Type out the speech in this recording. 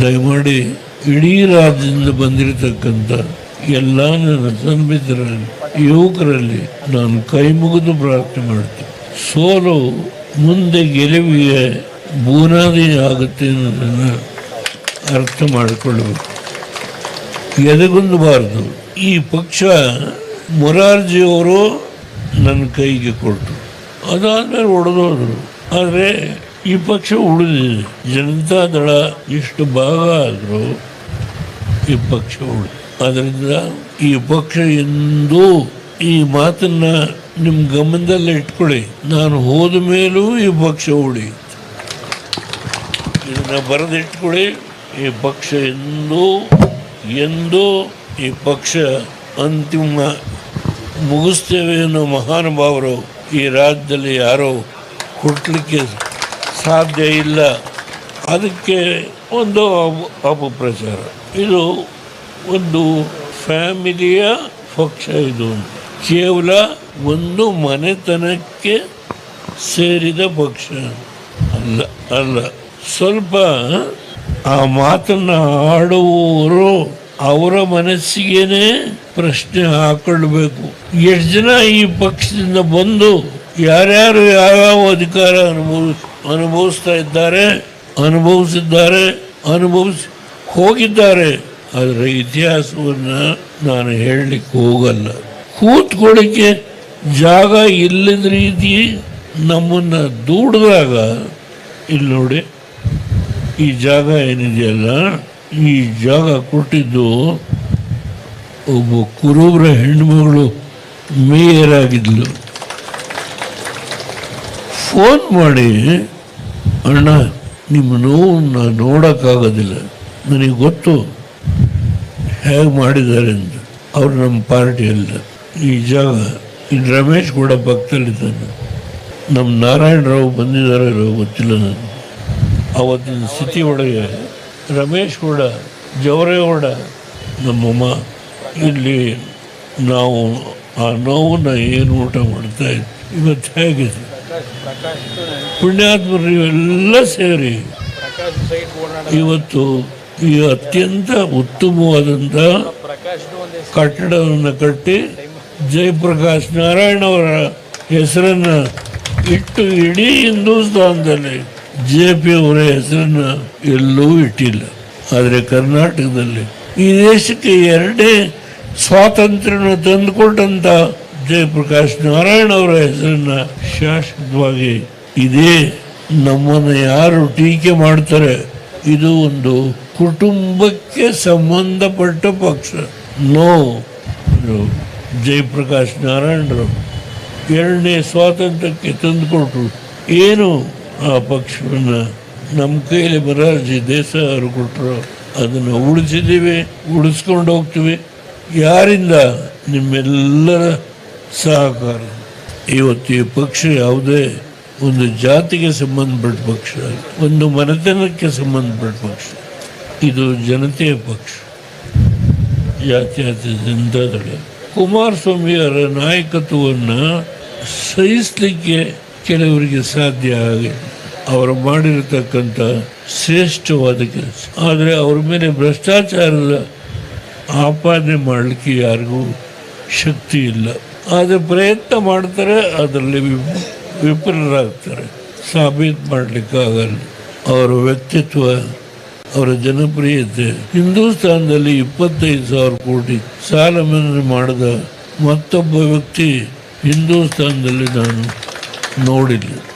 ದಯಮಾಡಿ ಇಡೀ ರಾಜ್ಯದಿಂದ ಬಂದಿರತಕ್ಕಂಥ ಎಲ್ಲ ನನ್ನ ಸನ್ಮಿತರಲ್ಲಿ ಯುವಕರಲ್ಲಿ ನಾನು ಕೈ ಮುಗಿದು ಪ್ರಾರ್ಥನೆ ಮಾಡ್ತೀನಿ. ಸೋಲು ಮುಂದೆ ಗೆಲುವಿಗೆ ಬುನಾದಿ ಆಗುತ್ತೆ ಅನ್ನೋದನ್ನು ಅರ್ಥ ಮಾಡಿಕೊಳ್ಳಬೇಕು. ಎದೆಗುಂದಬಾರದು. ಈ ಪಕ್ಷ ಮೊರಾರ್ಜಿಯವರು ನನ್ನ ಕೈಗೆ ಕೊಟ್ಟರು. ಅದಾದ್ಮೇಲೆ ಒಡೆದೋದ್ರು. ಆದರೆ ಈ ಪಕ್ಷ ಉಳಿದಿದೆ. ಜನತಾ ದಳ ಇಷ್ಟು ಭಾಗ ಆದರೂ ಈ ಪಕ್ಷ ಉಳಿದಿದೆ. ಅದರಿಂದ ಈ ಪಕ್ಷ ಎಂದೂ ಈ ಮಾತನ್ನ ನಿಮ್ಮ ಗಮನದಲ್ಲಿ ಇಟ್ಕೊಳ್ಳಿ. ನಾನು ಹೋದ ಮೇಲೂ ಈ ಪಕ್ಷ ಉಳಿ. ಇದನ್ನ ಬರೆದಿಟ್ಕೊಳ್ಳಿ. ಈ ಪಕ್ಷ ಎಂದು, ಎಂದೂ ಈ ಪಕ್ಷ ಅಂತಿಮ ಮುಗಿಸ್ತೇವೆ ಅನ್ನೋ ಮಹಾನುಭಾವರು ಈ ರಾಜ್ಯದಲ್ಲಿ ಯಾರೋ ಹುಟ್ಟಲಿಕ್ಕೆ ಸಾಧ್ಯ ಇಲ್ಲ. ಅದಕ್ಕೆ ಒಂದು ಅಪ- ಅಪಪ್ರಚಾರ. ಇದು ಒಂದು ಫ್ಯಾಮಿಲಿಯ ಪಕ್ಷ ಇದು. ಕೇವಲ ಒಂದು ಮನೆತನಕ್ಕೆ ಸೇರಿದ ಪಕ್ಷ. ಅಲ್ಲ ಅಲ್ಲ. ಸ್ವಲ್ಪ ಆ ಮಾತನ್ನ ಆಡುವವರು ಅವರ ಮನಸ್ಸಿಗೇನೆ ಪ್ರಶ್ನೆ ಹಾಕೊಳ್ಬೇಕು. ಎಷ್ಟು ಜನ ಈ ಪಕ್ಷದಿಂದ ಬಂದು ಯಾರ್ಯಾರು ಯಾವ್ಯಾವ ಅಧಿಕಾರ ಅನುಭವ, ಅನುಭವಿಸ್ತಾ ಇದ್ದಾರೆ, ಅನುಭವಿಸಿದ್ದಾರೆ, ಅನುಭವಿಸಿ ಹೋಗಿದ್ದಾರೆ ಅದರ ಇತಿಹಾಸವನ್ನು ನಾನು ಹೇಳಲಿಕ್ಕೆ ಹೋಗಲ್ಲ. ಕೂತ್ಕೊಳ್ಳಿಕ್ಕೆ ಜಾಗ ಇಲ್ಲದ ರೀತಿ ನಮ್ಮನ್ನು ದೂಡಿದಾಗ, ಇಲ್ಲಿ ನೋಡಿ, ಈ ಜಾಗ ಏನಿದೆಯಲ್ಲ, ಈ ಜಾಗ ಕೊಟ್ಟಿದ್ದು ಒಬ್ಬ ಕುರುಬರ ಹೆಣ್ಮಗಳು ಮೇಯರ್ ಆಗಿದ್ಲು. ಫೋನ್ ಮಾಡಿ, ಅಣ್ಣ, ನಿಮ್ಮ ನೋವನ್ನು ನೋಡೋಕ್ಕಾಗೋದಿಲ್ಲ. ನನಗೆ ಗೊತ್ತು. ಹೇಗೆ ಮಾಡಿದ್ದಾರೆ ಅಂತ. ಅವ್ರು ನಮ್ಮ ಪಾರ್ಟಿಯಲ್ಲ ಈ ಜಾಗ ಇಲ್ಲಿ ರಮೇಶ್ ಕೂಡ ಪಕ್ಕದಲ್ಲಿದ್ದಾನೆ ನಮ್ಮ ನಾರಾಯಣರಾವ್ ಬಂದಿದ್ದಾರೆ ಗೊತ್ತಿಲ್ಲ ನನಗೆ. ಅವತ್ತಿನ ಸ್ಥಿತಿ ಒಳಗೆ ರಮೇಶ್ ಕೂಡ ಜವರೇಗೌಡ ನಮ್ಮಮ್ಮ ಇಲ್ಲಿ ನಾವು ಆ ನೋವನ್ನು ಏನು ಊಟ ಮಾಡ್ತಾ ಇದ್ವಿ. ಇವತ್ತು ಹೇಗಿದೆ? ಪುಣ್ಯಾತ್ಮರು ಇವೆಲ್ಲ ಸೇರಿ ಇವತ್ತು ಈ ಅತ್ಯಂತ ಉತ್ತಮವಾದಂಥ ಕಟ್ಟಡವನ್ನು ಕಟ್ಟಿ ಜಯಪ್ರಕಾಶ್ ನಾರಾಯಣ ಅವರ ಹೆಸರನ್ನು ಇಟ್ಟು ಇಡೀ ಹಿಂದೂಸ್ತಾನದಲ್ಲಿ ಜೆ ಪಿ ಅವರ ಹೆಸರನ್ನು ಎಲ್ಲೂ ಇಟ್ಟಿಲ್ಲ. ಆದರೆ ಕರ್ನಾಟಕದಲ್ಲಿ ಈ ದೇಶಕ್ಕೆ ಎರಡೇ ಸ್ವಾತಂತ್ರ್ಯವನ್ನು ತಂದುಕೊಟ್ಟಂತ ಜಯಪ್ರಕಾಶ್ ನಾರಾಯಣ ಅವರ ಹೆಸರನ್ನ ಶಾಶ್ವತವಾಗಿ ಇದೇ ನಮ್ಮನ್ನು ಯಾರು ಟೀಕೆ ಮಾಡ್ತಾರೆ, ಇದು ಒಂದು ಕುಟುಂಬಕ್ಕೆ ಸಂಬಂಧಪಟ್ಟ ಪಕ್ಷ. ನೋ ಜಯಪ್ರಕಾಶ್ ನಾರಾಯಣರು ಎರಡನೇ ಸ್ವಾತಂತ್ರ್ಯಕ್ಕೆ ತಂದುಕೊಟ್ರು. ಏನು ಆ ಪಕ್ಷವನ್ನು? ನಮ್ಮ ಕೈಯಲ್ಲಿ ಮೊರಾರ್ಜಿ ದೇಸಾಯಿ ಅವರು ಕೊಟ್ಟರು ಅದನ್ನು ಉಳಿಸಿದ್ದೀವಿ, ಉಳಿಸ್ಕೊಂಡು ಹೋಗ್ತೀವಿ. ಯಾರಿಂದ? ನಿಮ್ಮೆಲ್ಲರ ಸಹಕಾರ ಇವತ್ತು ಈ ಪಕ್ಷ ಯಾವುದೇ ಒಂದು ಜಾತಿಗೆ ಸಂಬಂಧಪಟ್ಟ ಪಕ್ಷ ಒಂದು ಮನೆತನಕ್ಕೆ ಸಂಬಂಧಪಟ್ಟ ಪಕ್ಷ. ಇದು ಜನತೆಯ ಪಕ್ಷ. ಜಾತ್ಯಾತ್ಯದಿಂದ ಜನತಾದಳ ಕುಮಾರಸ್ವಾಮಿಯವರ ನಾಯಕತ್ವವನ್ನು ಸಹಿಸಲಿಕ್ಕೆ ಕೆಲವರಿಗೆ ಸಾಧ್ಯ ಆಗಿದೆ ಅವರು ಮಾಡಿರತಕ್ಕಂಥ ಶ್ರೇಷ್ಠವಾದ ಕೆಲಸ. ಆದರೆ ಅವ್ರ ಮೇಲೆ ಭ್ರಷ್ಟಾಚಾರದ ಆಪಾದನೆ ಮಾಡಲಿಕ್ಕೆ ಯಾರಿಗೂ ಶಕ್ತಿ ಇಲ್ಲ. ಆದರೆ ಪ್ರಯತ್ನ ಮಾಡ್ತಾರೆ, ಅದರಲ್ಲಿ ವಿಫ- ವಿಫಲರಾಗ್ತಾರೆ. ಸಾಬೀತು ಮಾಡಲಿಕ್ಕಾಗಲ್ಲ. ಅವರ ವ್ಯಕ್ತಿತ್ವ, ಅವರ ಜನಪ್ರಿಯತೆ. ಹಿಂದೂಸ್ತಾನದಲ್ಲಿ ಇಪ್ಪತ್ತೈದು ಸಾವಿರ ಕೋಟಿ ಸಾಲ ಮನ್ನಾ ಮಾಡಿದ ಮತ್ತೊಬ್ಬ ವ್ಯಕ್ತಿ ಹಿಂದೂಸ್ತಾನದಲ್ಲಿ ನಾನು ನೋಡಿಲ್ಲ.